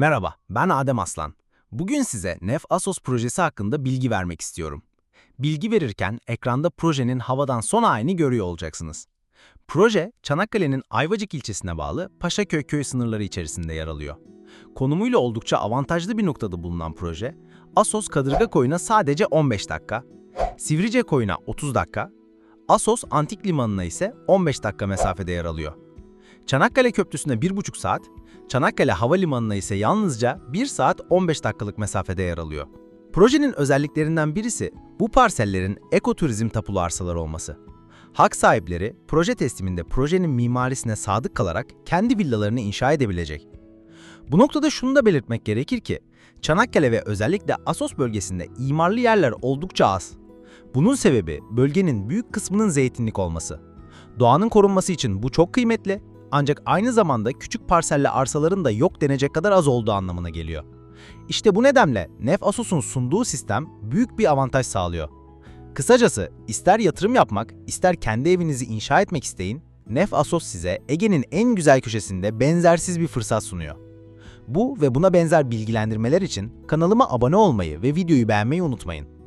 Merhaba, ben Adem Aslan. Bugün size Nef Asos projesi hakkında bilgi vermek istiyorum. Bilgi verirken ekranda projenin havadan son halini görüyor olacaksınız. Proje, Çanakkale'nin Ayvacık ilçesine bağlı Paşaköy köy sınırları içerisinde yer alıyor. Konumuyla oldukça avantajlı bir noktada bulunan proje, Asos Kadırga Koyu'na sadece 15 dakika, Sivrice Koyu'na 30 dakika, Asos Antik Limanı'na ise 15 dakika mesafede yer alıyor. Çanakkale Köprüsü'ne 1,5 saat, Çanakkale Havalimanı'na ise yalnızca 1 saat 15 dakikalık mesafede yer alıyor. Projenin özelliklerinden birisi bu parsellerin ekoturizm tapulu arsalar olması. Hak sahipleri proje tesliminde projenin mimarisine sadık kalarak kendi villalarını inşa edebilecek. Bu noktada şunu da belirtmek gerekir ki Çanakkale ve özellikle Asos bölgesinde imarlı yerler oldukça az. Bunun sebebi bölgenin büyük kısmının zeytinlik olması. Doğanın korunması için bu çok kıymetli ancak aynı zamanda küçük parselli arsaların da yok denecek kadar az olduğu anlamına geliyor. İşte bu nedenle Nef Asos'un sunduğu sistem büyük bir avantaj sağlıyor. Kısacası ister yatırım yapmak, ister kendi evinizi inşa etmek isteyin, Nef Asos size Ege'nin en güzel köşesinde benzersiz bir fırsat sunuyor. Bu ve buna benzer bilgilendirmeler için kanalıma abone olmayı ve videoyu beğenmeyi unutmayın.